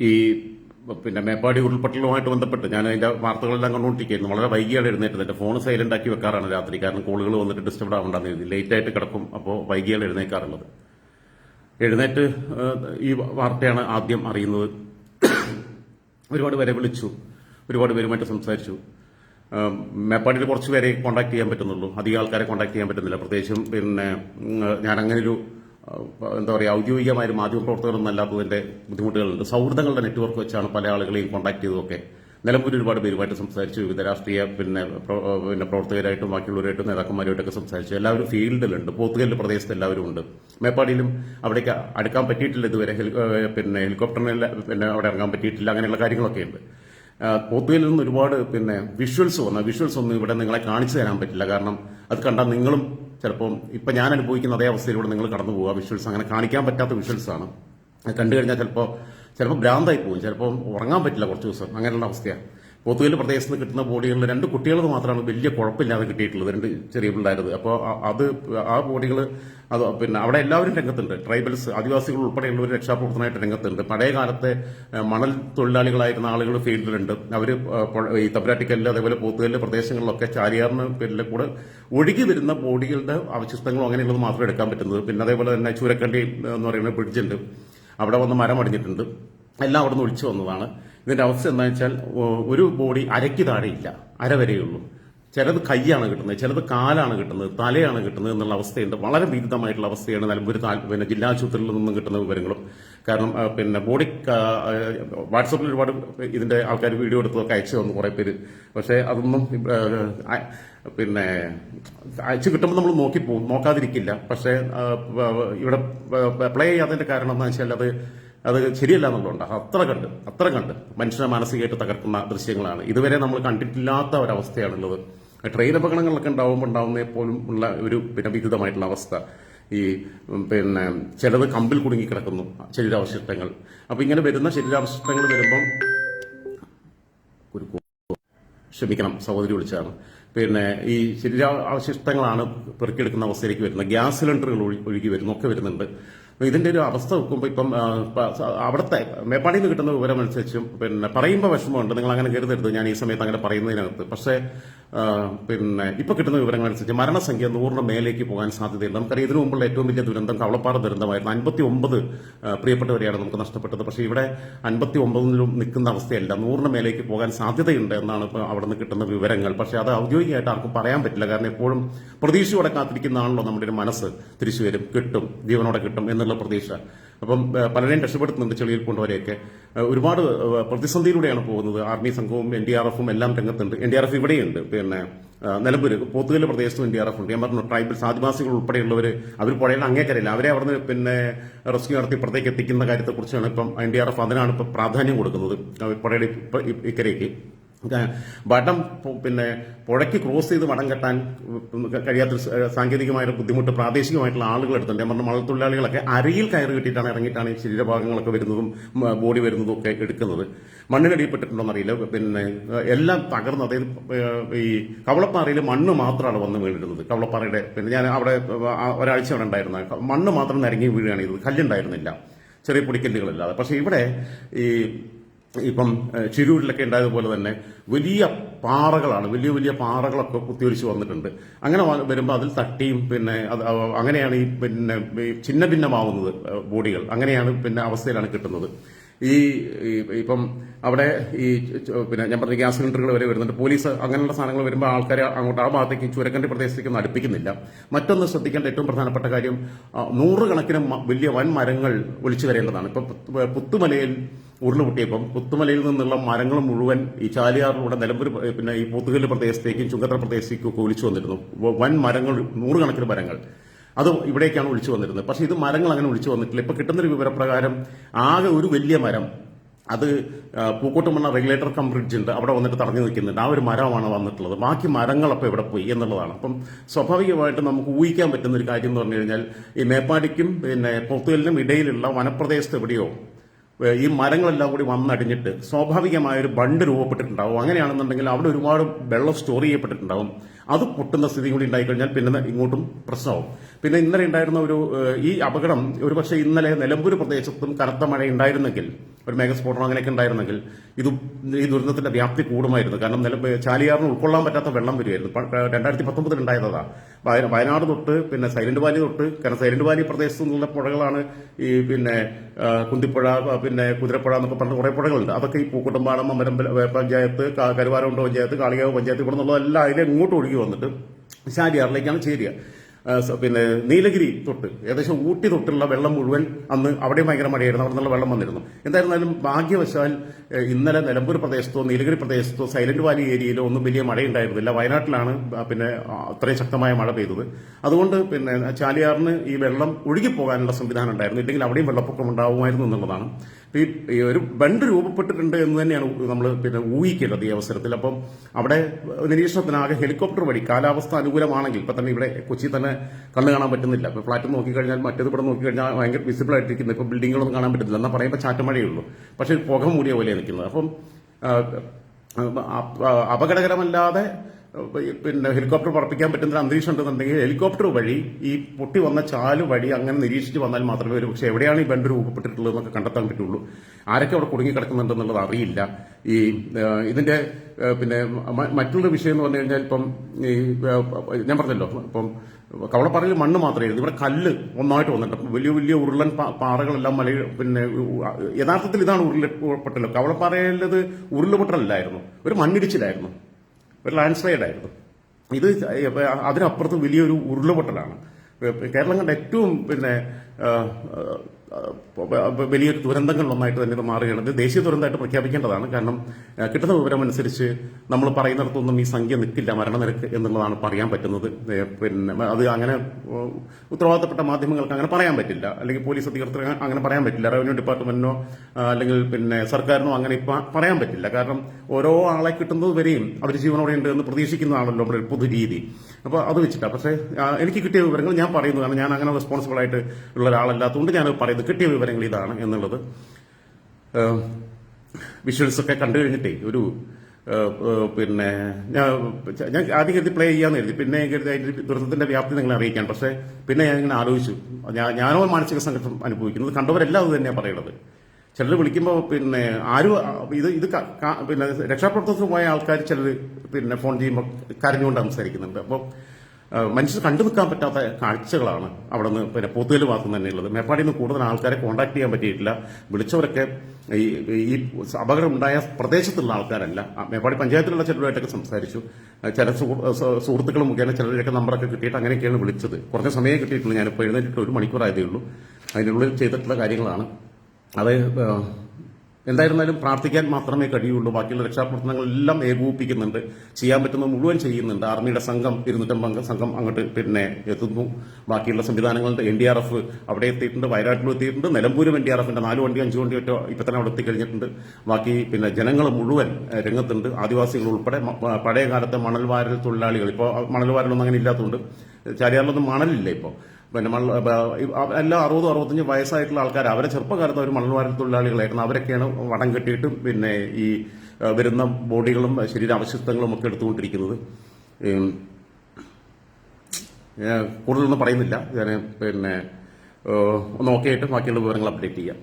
ഈ പിന്നെ മേപ്പാടി ഉരുൾപൊട്ടലുമായിട്ട് ബന്ധപ്പെട്ട് ഞാൻ അതിന്റെ വാർത്തകളെല്ലാം കണ്ടുകൊണ്ടിരിക്കുകയായിരുന്നു. വളരെ വൈകിയാണ് എഴുന്നേറ്റത്. എന്റെ ഫോൺ സൈലന്റ് ആക്കി വെക്കാറാണ് രാത്രി. കാരണം കോളുകൾ വന്നിട്ട് ഡിസ്റ്റർബ് ആവണ്ടെന്ന് എഴുതി ലേറ്റ് ആയിട്ട് കിടക്കും. അപ്പോൾ വൈകിയാണ് എഴുന്നേക്കാറുള്ളത്. എഴുന്നേറ്റ് ഈ വാർത്തയാണ് ആദ്യം അറിയുന്നത്. ഒരുപാട് പേരെ വിളിച്ചു. ഒരുപാട് പേരുമായിട്ട് സംസാരിച്ചു. മേപ്പാടിയിൽ കുറച്ച് പേരെ കോൺടാക്ട് ചെയ്യാൻ പറ്റുന്നുള്ളൂ. അധികം ആൾക്കാരെ കോൺടാക്ട് ചെയ്യാൻ പറ്റുന്നില്ല. പ്രത്യേകിച്ചും പിന്നെ അങ്ങനെ ഒരു എന്താ പറയുക ഔദ്യോഗികമായ ഒരു മാധ്യമ പ്രവർത്തകരൊന്നും അല്ലാത്തതിന്റെ ബുദ്ധിമുട്ടുകളുണ്ട്. സൗഹൃദങ്ങളുടെ നെറ്റ്വർക്ക് വെച്ചാണ് പല ആളുകളെയും കോൺടാക്ട് ചെയ്തതൊക്കെ. നിലമ്പൂർ ഒരുപാട് പേരുമായിട്ട് സംസാരിച്ചു. വിവിധ രാഷ്ട്രീയ പിന്നെ പിന്നെ പ്രവർത്തകരായിട്ടും ബാക്കിയുള്ളവരായിട്ടും നേതാക്കന്മാരുമായിട്ടൊക്കെ സംസാരിച്ചു. എല്ലാവരും ഫീൽഡിലുണ്ട്. പോത്തുകല്ല് പ്രദേശത്ത് എല്ലാവരും ഉണ്ട്. മേപ്പാടിയിലും അവിടേക്ക് അടുക്കാൻ പറ്റിയിട്ടില്ല ഇതുവരെ. പിന്നെ ഹെലികോപ്റ്ററിന് പിന്നെ അവിടെ ഇറങ്ങാൻ പറ്റിയിട്ടില്ല. അങ്ങനെയുള്ള കാര്യങ്ങളൊക്കെ ഉണ്ട് പോത്തുകല്ലിൽ നിന്ന് ഒരുപാട് പിന്നെ വിഷ്വൽസ് വന്ന. വിഷ്വൽസ് ഒന്നും ഇവിടെ നിങ്ങളെ കാണിച്ചു തരാൻ പറ്റില്ല. കാരണം അത് കണ്ടാൽ നിങ്ങളും ചിലപ്പം ഇപ്പം ഞാൻ അനുഭവിക്കുന്ന അതേ അവസ്ഥയിലൂടെ നിങ്ങൾ കടന്നു പോകുക. വിഷ്വൽസ് അങ്ങനെ കാണിക്കാൻ പറ്റാത്ത വിഷ്വൽസ് ആണ്. കണ്ടു കഴിഞ്ഞാൽ ചിലപ്പോൾ ചിലപ്പോൾ ഭ്രാന്തായി പോകും. ചിലപ്പോൾ ഉറങ്ങാൻ പറ്റില്ല കുറച്ച് ദിവസം. അങ്ങനെയുള്ള അവസ്ഥയാണ്. പോത്തുകല്ല് പ്രദേശത്ത് കിട്ടുന്ന ബോഡികളിൽ രണ്ട് കുട്ടികൾ മാത്രമാണ് വലിയ കുഴപ്പമില്ലാതെ കിട്ടിയിട്ടുള്ളത് രണ്ട് ചെറിയ പിള്ളേരത് അപ്പോൾ അത് ആ ബോഡികൾ അത് പിന്നെ അവിടെ എല്ലാവരും രംഗത്തുണ്ട്. ട്രൈബൽസ് ആദിവാസികൾ ഉൾപ്പെടെയുള്ളവർ രക്ഷാപ്രവർത്തനമായിട്ട് രംഗത്തുണ്ട്. പഴയ കാലത്തെ മണൽ തൊഴിലാളികളായിരുന്ന ആളുകൾ ഫീൽഡിലുണ്ട്. അവർ ഈ തബ്രാട്ടിക്കല്ല് അതേപോലെ പോത്തുകല്ല് പ്രദേശങ്ങളിലൊക്കെ ചാരിയാറിന് പേരിലെ കൂടെ ഒഴുകി വരുന്ന ബോഡികളുടെ അവശിഷ്ടങ്ങളും അങ്ങനെയുള്ളത് മാത്രമേ എടുക്കാൻ പറ്റുന്നത്. പിന്നെ അതേപോലെ തന്നെ ചൂരക്കണ്ടി എന്ന് പറയുന്ന ബ്രിഡ്ജുണ്ട് അവിടെ വന്ന് മരം അടിഞ്ഞിട്ടുണ്ട്. എല്ലാം അവിടെ നിന്ന് ഒളിച്ചു വന്നതാണ്. ഇതിന്റെ അവസ്ഥ എന്താ വെച്ചാൽ ഒരു ബോഡി അരയ്ക്ക് താഴെയില്ല അര വരെയുള്ളൂ. ചിലത് കൈയാണ് കിട്ടുന്നത് ചിലത് കാലാണ് കിട്ടുന്നത് തലയാണ് കിട്ടുന്നത് എന്നുള്ള അവസ്ഥയുണ്ട്. വളരെ വിരുദ്ധമായിട്ടുള്ള അവസ്ഥയാണ് നിലമ്പൂർ പിന്നെ ജില്ലാ ആശുപത്രിയിൽ നിന്നും കിട്ടുന്ന വിവരങ്ങളും. കാരണം പിന്നെ ബോഡി വാട്സപ്പിൽ ഒരുപാട് ഇതിന്റെ ആൾക്കാർ വീഡിയോ എടുത്തതൊക്കെ അയച്ചു തന്നു കുറെ പേര്. പക്ഷേ അതൊന്നും പിന്നെ അയച്ചു കിട്ടുമ്പോൾ നമ്മൾ പോകും നോക്കാതിരിക്കില്ല. പക്ഷേ ഇവിടെ പ്ലേ ചെയ്യാത്തതിന്റെ കാരണം എന്താ വെച്ചാൽ അത് അത് ശരിയല്ല എന്നുള്ളതുണ്ട് അത്ര കണ്ട് അത്ര കണ്ട്. മനുഷ്യനെ മാനസികമായിട്ട് തകർക്കുന്ന ദൃശ്യങ്ങളാണ്. ഇതുവരെ നമ്മൾ കണ്ടിട്ടില്ലാത്ത ഒരവസ്ഥയാണുള്ളത്. ട്രെയിൻ അപകടങ്ങളൊക്കെ ഉണ്ടാവുമ്പോൾ ഉണ്ടാവുന്നേ പോലും ഉള്ള ഒരു പിന്നെ അവസ്ഥ. ഈ പിന്നെ ചിലത് കമ്പിൽ കുടുങ്ങി കിടക്കുന്നു ശരീരാവശിഷ്ടങ്ങൾ. അപ്പൊ ഇങ്ങനെ വരുന്ന ശരീരാവശിഷ്ടങ്ങൾ വരുമ്പം ഒരു ക്ഷമിക്കണം സഹോദരി വിളിച്ചാണ് പിന്നെ ഈ ശരീരാവശിഷ്ടങ്ങളാണ് പെറുക്കിയെടുക്കുന്ന അവസ്ഥയിലേക്ക് വരുന്നത്. ഗ്യാസ് സിലിണ്ടറുകൾ ഒഴുകി വരുന്നു ഒക്കെ വരുന്നുണ്ട്. ഇതിന്റെ ഒരു അവസ്ഥ നോക്കുമ്പോൾ ഇപ്പം അവിടുത്തെ മേപ്പാടിയിൽ നിന്ന് കിട്ടുന്ന വിവരം അനുസരിച്ചും പിന്നെ പറയുമ്പോൾ വിഷമമുണ്ട്. നിങ്ങൾ അങ്ങനെ കരുതരുത്. ഞാൻ ഈ സമയത്ത് അങ്ങനെ പറയുന്നതിനകത്ത്. പക്ഷേ പിന്നെ ഇപ്പൊ കിട്ടുന്ന വിവരങ്ങൾ അനുസരിച്ച് മരണസംഖ്യ നൂറിന് മേലേക്ക് പോകാൻ സാധ്യതയുണ്ട്. നമുക്കറിയാം ഇതിനു മുമ്പുള്ള ഏറ്റവും വലിയ ദുരന്തം കവളപ്പാറ ദുരന്തമായിരുന്നു. അൻപത്തി ഒമ്പത് പ്രിയപ്പെട്ടവരെയാണ് നമുക്ക് നഷ്ടപ്പെട്ടത്. പക്ഷേ ഇവിടെ അൻപത്തി ഒമ്പതിലും നിൽക്കുന്ന അവസ്ഥയല്ല. നൂറിന് മേലേക്ക് പോകാൻ സാധ്യതയുണ്ട് എന്നാണ് ഇപ്പോൾ അവിടെ നിന്ന് കിട്ടുന്ന വിവരങ്ങൾ. പക്ഷേ അത് ഔദ്യോഗികമായിട്ട് ആർക്കും പറയാൻ പറ്റില്ല. കാരണം എപ്പോഴും പ്രതീക്ഷയോടെ കാത്തിരിക്കുന്നതാണല്ലോ നമ്മുടെ ഒരു മനസ്സ്. തിരിച്ചു വരും കിട്ടും ജീവനോടെ കിട്ടും എന്നുള്ള പ്രതീക്ഷ. അപ്പം പലരെയും രക്ഷപ്പെടുത്തുന്നുണ്ട് ചെളിയിൽ കൊണ്ടുവരെയൊക്കെ ഒരുപാട് പ്രതിസന്ധിയിലൂടെയാണ് പോകുന്നത്. ആർമി സംഘവും എൻ ഡി ആർ എഫും എല്ലാം രംഗത്തുണ്ട്. എൻ ഡി ആർ എഫ് ഇവിടെയുണ്ട്. പിന്നെ നിലമ്പൂർ പോത്തുകല്ല് പ്രദേശത്തും എൻ ഡി ആർ എഫ് ഉണ്ട് ഞാൻ പറഞ്ഞു ട്രൈബൽ ആദിവാസികൾ ഉൾപ്പെടെയുള്ളവർ അവർ പുഴയുടെ അങ്ങേക്കരയില്ല അവരെ അവിടുന്ന് പിന്നെ റെസ്ക്യൂ നടത്തി ഇപ്പുറത്തേക്ക് എത്തിക്കുന്ന കാര്യത്തെക്കുറിച്ചാണ് ഇപ്പം എൻ ഡി ആർ എഫ് അതിനാണ് ഇപ്പം പ്രാധാന്യം കൊടുക്കുന്നത്. പുഴയുടെ ഇക്കരയ്ക്ക്. വടം പിന്നെ പുഴയ്ക്ക് ക്രോസ് ചെയ്ത് വടം കെട്ടാൻ കഴിയാത്ത സാങ്കേതികമായ ബുദ്ധിമുട്ട് പ്രാദേശികമായിട്ടുള്ള ആളുകൾ എടുത്തുണ്ട് ഞാൻ പറഞ്ഞ മഴത്തൊഴിലാളികളൊക്കെ അരയിൽ കയറി കിട്ടിയിട്ടാണ് ഇറങ്ങിയിട്ടാണ് ഈ ശരീരഭാഗങ്ങളൊക്കെ വരുന്നതും ബോഡി വരുന്നതും ഒക്കെ എടുക്കുന്നത്. മണ്ണിനടിപ്പെട്ടിട്ടുണ്ടോന്ന് അറിയില്ല. പിന്നെ എല്ലാം തകർന്ന് അതായത് ഈ കവളപ്പാറയിൽ മണ്ണ് മാത്രമാണ് വന്ന് വീണിരുന്നത്. കവളപ്പാറയുടെ പിന്നെ ഞാൻ അവിടെ ഒരാഴ്ച അവിടെ ഉണ്ടായിരുന്ന മണ്ണ് മാത്രം നിരങ്ങി വീഴുകയാണ് ചെയ്തത്. കല്ലുണ്ടായിരുന്നില്ല. ചെറിയ പൊടിക്കല്ലുകളില്ലാതെ. പക്ഷേ ഇവിടെ ഈ ഇപ്പം ചിരൂരിലൊക്കെ ഉണ്ടായതുപോലെ തന്നെ വലിയ പാറകളാണ് വലിയ വലിയ പാറകളൊക്കെ കുത്തിയൊലിച്ച് വന്നിട്ടുണ്ട്. അങ്ങനെ വരുമ്പോൾ അതിൽ തട്ടിയും പിന്നെ അത് അങ്ങനെയാണ് ഈ പിന്നെ ഛിന്ന ഭിന്നമാവുന്നത് ബോഡികൾ. അങ്ങനെയാണ് പിന്നെ അവസ്ഥയിലാണ് കിട്ടുന്നത്. ഈ ഇപ്പം അവിടെ ഈ പിന്നെ ഞാൻ പറഞ്ഞ ഗ്യാസ് സിലിണ്ടറുകൾ വരെ വരുന്നുണ്ട്. പോലീസ് അങ്ങനെയുള്ള സാധനങ്ങൾ വരുമ്പോൾ ആൾക്കാർ അങ്ങോട്ട് ആ ഭാഗത്തേക്ക് ചുരക്കണ്ടി പ്രദേശത്തേക്ക് ഒന്നും അടുപ്പിക്കുന്നില്ല. മറ്റൊന്ന് ശ്രദ്ധിക്കേണ്ട ഏറ്റവും പ്രധാനപ്പെട്ട കാര്യം നൂറുകണക്കിന് വലിയ വൻ മരങ്ങൾ ഒലിച്ചു വരേണ്ടതാണ്. ഇപ്പം പുത്തുമലയിൽ ഉരുളുപൊട്ടിയപ്പം പുത്തുമലയിൽ നിന്നുള്ള മരങ്ങൾ മുഴുവൻ ഈ ചാലിയാറിലൂടെ നിലമ്പൂർ പിന്നെ ഈ പോത്തുകല്ല് പ്രദേശത്തേക്കും ചുങ്കത്ര പ്രദേശത്തേക്കും ഒക്കെ ഒളിച്ചു വന്നിരുന്നു. വൻ മരങ്ങൾ നൂറുകണക്കിന് മരങ്ങൾ. അത് ഇവിടേക്കാണ് ഒളിച്ചു വന്നിരുന്നത്. പക്ഷേ ഇത് മരങ്ങൾ അങ്ങനെ ഒളിച്ചു വന്നിട്ടില്ല. ഇപ്പൊ കിട്ടുന്നൊരു വിവരപ്രകാരം ആകെ ഒരു വലിയ മരം. അത് പൂക്കോട്ടുമണ്ണ റെഗുലേറ്റർ കം ബ്രിഡ്ജ് ഉണ്ട്. അവിടെ വന്നിട്ട് തടഞ്ഞു നിൽക്കുന്നുണ്ട്. ആ ഒരു മരമാണ് വന്നിട്ടുള്ളത്. ബാക്കി മരങ്ങളപ്പോൾ ഇവിടെ പോയി എന്നുള്ളതാണ്. അപ്പം സ്വാഭാവികമായിട്ട് നമുക്ക് ഊഹിക്കാൻ പറ്റുന്ന ഒരു കാര്യം എന്ന് പറഞ്ഞു കഴിഞ്ഞാൽ ഈ മേപ്പാടിക്കും പിന്നെ പോത്തുകലിനും ഇടയിലുള്ള വനപ്രദേശത്ത് എവിടെയോ ഈ മരങ്ങളെല്ലാം കൂടി വന്നടിഞ്ഞിട്ട് സ്വാഭാവികമായ ഒരു ബണ്ട് രൂപപ്പെട്ടിട്ടുണ്ടാവും. അങ്ങനെയാണെന്നുണ്ടെങ്കിൽ അവിടെ ഒരുപാട് വെള്ളം സ്റ്റോർ ചെയ്യപ്പെട്ടിട്ടുണ്ടാവും. അത് പൊട്ടുന്ന സ്ഥിതി കൂടി ഉണ്ടായിക്കഴിഞ്ഞാൽ പിന്നെ ഇങ്ങോട്ടും പ്രശ്നമാവും. പിന്നെ ഇന്നലെ ഉണ്ടായിരുന്ന ഒരു ഈ അപകടം ഒരുപക്ഷെ ഇന്നലെ നിലമ്പൂർ പ്രദേശത്തും കനത്ത മഴ ഉണ്ടായിരുന്നെങ്കിൽ ഒരു മേഘസ്ഫോടനം അങ്ങനെയൊക്കെ ഉണ്ടായിരുന്നെങ്കിൽ ഇത് ഈ ദുരന്തത്തിന്റെ വ്യാപ്തി കൂടുമായിരുന്നു. കാരണം നില ചാലിയാറിന് ഉൾക്കൊള്ളാൻ പറ്റാത്ത വെള്ളം വരുമായിരുന്നു. രണ്ടായിരത്തി പത്തൊമ്പതിൽ ഉണ്ടായതാ വയനാട് തൊട്ട് പിന്നെ സൈലന്റ് വാലി തൊട്ട് കാരണം സൈലന്റ് വാലി പ്രദേശത്തു നിന്നുള്ള പുഴകളാണ് ഈ പിന്നെ കുന്തിപ്പുഴ പിന്നെ കുതിരപ്പുഴ എന്നൊക്കെ പറഞ്ഞ കുറെ പുഴകളുണ്ട്. അതൊക്കെ ഈ പൂക്കുട്ടമ്പാടം അമരമ്പല പഞ്ചായത്ത് കരുവാരമുണ്ട് പഞ്ചായത്ത് കാളികാവ് പഞ്ചായത്ത് ഇവിടെ നിന്നുള്ളതെല്ലാം അതിലെ ഇങ്ങോട്ട് ഒഴുകി വന്നിട്ട് ചാലിയാറിലേക്കാണ് ചേരുക. പിന്നെ നീലഗിരി തൊട്ട് ഏകദേശം ഊട്ടി തൊട്ടുള്ള വെള്ളം മുഴുവൻ അന്ന് അവിടെ ഭയങ്കര മഴയായിരുന്നു. അവിടെ നിന്നുള്ള വെള്ളം വന്നിരുന്നു. എന്തായിരുന്നാലും ഭാഗ്യവശാൽ ഇന്നലെ നിലമ്പൂർ പ്രദേശത്തോ നീലഗിരി പ്രദേശത്തോ സൈലന്റ് വാലി ഏരിയയിലോ ഒന്നും വലിയ മഴയുണ്ടായിരുന്നില്ല. വയനാട്ടിലാണ് പിന്നെ അത്രയും ശക്തമായ മഴ പെയ്തത്. അതുകൊണ്ട് പിന്നെ ചാലിയാറിന് ഈ വെള്ളം ഒഴുകിപ്പോകാനുള്ള സംവിധാനം ഉണ്ടായിരുന്നു. ഇല്ലെങ്കിൽ അവിടെയും വെള്ളപ്പൊക്കം ഉണ്ടാവുമായിരുന്നു എന്നുള്ളതാണ്. ഈ ഒരു ബണ്ട് രൂപപ്പെട്ടിട്ടുണ്ട് എന്ന് തന്നെയാണ് നമ്മൾ പിന്നെ ഊഹിക്കേണ്ടത് ഈ അവസരത്തിൽ. അപ്പം അവിടെ നിരീക്ഷണത്തിനാകെ ഹെലികോപ്റ്റർ വഴി കാലാവസ്ഥ അനുകൂലമാണെങ്കിൽ ഇപ്പം തന്നെ ഇവിടെ കൊച്ചി തന്നെ കണ്ണു കാണാൻ പറ്റുന്നില്ല. ഇപ്പം ഫ്ലാറ്റ് നോക്കിക്കഴിഞ്ഞാൽ മറ്റേത് ഇവിടെ നോക്കിക്കഴിഞ്ഞാൽ ഭയങ്കര വിസിബിൾ ആയിട്ടിരിക്കുന്നത് ഇപ്പൊ ബിൽഡിങ്ങുകളൊന്നും കാണാൻ പറ്റുന്നില്ല എന്നാൽ പറയുമ്പോൾ ചാറ്റമഴയേ ഉള്ളൂ പക്ഷേ പുക മൂടിയ പോലെ നിൽക്കുന്നത്. അപ്പം അപകടകരമല്ലാതെ പിന്നെ ഹെലികോപ്റ്റർ പറപ്പിക്കാൻ പറ്റുന്ന അന്തരീക്ഷം ഉണ്ടെന്നുണ്ടെങ്കിൽ ഹെലികോപ്റ്റർ വഴി ഈ പൊട്ടി വന്ന ചാൽ വഴി അങ്ങനെ നിരീക്ഷിച്ച് വന്നാൽ മാത്രമേ ഒരു പക്ഷേ എവിടെയാണ് ഈ ബണ്ട് രൂപപ്പെട്ടിട്ടുള്ളത് എന്നൊക്കെ കണ്ടെത്താൻ പറ്റുള്ളൂ. ആരൊക്കെ അവിടെ കുടുങ്ങി കിടക്കുന്നുണ്ടെന്നുള്ളത് അറിയില്ല. ഈ ഇതിന്റെ പിന്നെ മറ്റുള്ള വിഷയം എന്ന് പറഞ്ഞു കഴിഞ്ഞാൽ ഇപ്പം ഈ ഞാൻ പറഞ്ഞല്ലോ ഇപ്പം കവളപ്പാറയിൽ മണ്ണ് മാത്രമേ ഇരുന്നു ഇവിടെ കല്ല് ഒന്നായിട്ട് വന്നിട്ടുണ്ട്. വലിയ വലിയ ഉരുളൻ പാറകളെല്ലാം മല പിന്നെ യഥാർത്ഥത്തിൽ ഇതാണ് ഉരുളപ്പെട്ടല്ലോ കവളപ്പാറയിലത് ഉരുളുപൊട്ടലല്ലായിരുന്നു ഒരു മണ്ണിടിച്ചിലായിരുന്നു. ഒരു ലാൻഡ് സ്ലൈഡ് ആയിരുന്നു. ഇത് അതിനപ്പുറത്ത് വലിയൊരു ഉരുളുപൊട്ടലാണ്. കേരളം കണ്ട ഏറ്റവും പിന്നെ വലിയൊരു ദുരന്തങ്ങളിലൊന്നായിട്ട് തന്നെ ഇത് മാറുകയാണ് ദേശീയ ദുരന്തമായിട്ട് പ്രഖ്യാപിക്കേണ്ടതാണ്. കാരണം കിട്ടുന്ന വിവരം അനുസരിച്ച് നമ്മൾ പറയുന്നിടത്തൊന്നും ഈ സംഖ്യ നിൽക്കില്ല മരണനിരക്ക് എന്നുള്ളതാണ് പറയാൻ പറ്റുന്നത്. പിന്നെ അത് അങ്ങനെ ഉത്തരവാദിത്തപ്പെട്ട മാധ്യമങ്ങൾക്ക് അങ്ങനെ പറയാൻ പറ്റില്ല. അല്ലെങ്കിൽ പോലീസ് അധികൃതർ അങ്ങനെ പറയാൻ പറ്റില്ല. റവന്യൂ ഡിപ്പാർട്ട്മെന്റിനോ അല്ലെങ്കിൽ പിന്നെ സർക്കാരിനോ അങ്ങനെ ഇപ്പം പറയാൻ പറ്റില്ല. കാരണം ഓരോ ആളെ കിട്ടുന്നത് വരെയും അവർ ജീവനോടെ ഉണ്ട് എന്ന് പ്രതീക്ഷിക്കുന്നതാണല്ലോ നമ്മുടെ ഒരു പൊതുരീതി. അപ്പോൾ അത് വെച്ചിട്ടാണ് പക്ഷേ എനിക്ക് കിട്ടിയ വിവരങ്ങൾ ഞാൻ പറയുന്നു. കാരണം ഞാൻ അങ്ങനെ റെസ്പോൺസിബിൾ ആയിട്ട് ഉള്ള ഒരാളല്ലാത്തതുകൊണ്ട് ഞാൻ പറയുന്നത് കിട്ടിയ വിവരങ്ങൾ ഇതാണ് എന്നുള്ളത് വിഷ്വൽസ് ഒക്കെ കണ്ടു കഴിഞ്ഞിട്ടേ ഒരു പിന്നെ ഞാൻ ഞാൻ ആദ്യം കരുതി പ്ലേ ചെയ്യാന്ന് കരുതി. പിന്നെ കരുതി അതിന്റെ ദുരന്തത്തിന്റെ വ്യാപ്തി നിങ്ങളെ അറിയിക്കാൻ. പക്ഷേ പിന്നെ ഞാൻ ഇങ്ങനെ ആലോചിച്ചു. ഞാൻ ഞാനോ മാനസിക സംഘർഷം അനുഭവിക്കുന്നത് കണ്ടവരെല്ലാം അത് തന്നെയാണ് പറയുന്നത് ചിലർ വിളിക്കുമ്പോൾ പിന്നെ ആരും ഇത് ഇത് പിന്നെ രക്ഷാപ്രവർത്തനത്തിന് പോയ ആൾക്കാർ ചിലർ പിന്നെ ഫോൺ ചെയ്യുമ്പോൾ കരഞ്ഞുകൊണ്ട് സംസാരിക്കുന്നുണ്ട്. അപ്പോൾ മനുഷ്യർ കണ്ടു നിൽക്കാൻ പറ്റാത്ത കാഴ്ചകളാണ് അവിടെ നിന്ന് പിന്നെ പൊതുവിൽ മാത്രം തന്നെയുള്ളത് മേപ്പാടിയിൽ നിന്ന് കൂടുതൽ ആൾക്കാരെ കോൺടാക്ട് ചെയ്യാൻ പറ്റിയിട്ടില്ല. വിളിച്ചവരൊക്കെ ഈ ഈ അപകടം ഉണ്ടായ പ്രദേശത്തുള്ള ആൾക്കാരല്ല. മേപ്പാടി പഞ്ചായത്തിലുള്ള ചിലരുമായിട്ടൊക്കെ സംസാരിച്ചു. ചില സുഹൃത്തുക്കൾ മുഖേന ചിലരുടെയൊക്കെ നമ്പറൊക്കെ കിട്ടിയിട്ട് അങ്ങനെയൊക്കെയാണ് വിളിച്ചത്. കുറച്ച് സമയം കിട്ടിയിട്ടുള്ളൂ ഞാനിപ്പോൾ എഴുന്നേറ്റിട്ട് ഒരു മണിക്കൂറായതേ ഉള്ളൂ. അതിനുള്ളിൽ ചെയ്തിട്ടുള്ള കാര്യങ്ങളാണ്. അത് എന്തായിരുന്നാലും പ്രാർത്ഥിക്കാൻ മാത്രമേ കഴിയുള്ളൂ. ബാക്കിയുള്ള രക്ഷാപ്രവർത്തനങ്ങളെല്ലാം ഏകോപിപ്പിക്കുന്നുണ്ട്. ചെയ്യാൻ പറ്റുന്ന മുഴുവൻ ചെയ്യുന്നുണ്ട്. ആർമിയുടെ സംഘം ഇരുന്നൂറ്റമ്പത് സംഘം അങ്ങോട്ട് പിന്നെ എത്തുന്നു. ബാക്കിയുള്ള സംവിധാനങ്ങളുണ്ട് എൻ ഡി ആർ എഫ് അവിടെ എത്തിയിട്ടുണ്ട് വയനാട്ടിലും എത്തിയിട്ടുണ്ട് നിലമ്പൂരും എൻ ഡി ആർ എഫിന്റെ നാല് വണ്ടി അഞ്ച് വണ്ടി ഒറ്റ ഇപ്പൊ തന്നെ അവിടെ എത്തിക്കഴിഞ്ഞിട്ടുണ്ട്. ബാക്കി പിന്നെ ജനങ്ങൾ മുഴുവൻ രംഗത്തുണ്ട്. ആദിവാസികൾ ഉൾപ്പെടെ പഴയ കാലത്തെ മണൽവാരൽ തൊഴിലാളികൾ. ഇപ്പോൾ മണൽവാരലൊന്നും അങ്ങനെ ഇല്ലാത്തതുകൊണ്ട് ചാരിയാറിലൊന്നും മണലില്ല ഇപ്പോൾ പിന്നെ മണ്ണ് എല്ലാ അറുപതും അറുപത്തഞ്ച് വയസ്സായിട്ടുള്ള ആൾക്കാർ അവരെ ചെറുപ്പകാലത്ത് അവർ മണ്ണുവാരി തൊഴിലാളികളായിരുന്നു അവരൊക്കെയാണ് വടം കെട്ടിയിട്ടും പിന്നെ ഈ വരുന്ന ബോഡികളും ശരീരാവശിഷ്ടങ്ങളും ഒക്കെ എടുത്തുകൊണ്ടിരിക്കുന്നത്. കൂടുതലൊന്നും പറയുന്നില്ല. ഞാൻ പിന്നെ ഒന്ന് ഓക്കെ ബാക്കിയുള്ള വിവരങ്ങൾ അപ്ഡേറ്റ് ചെയ്യാം.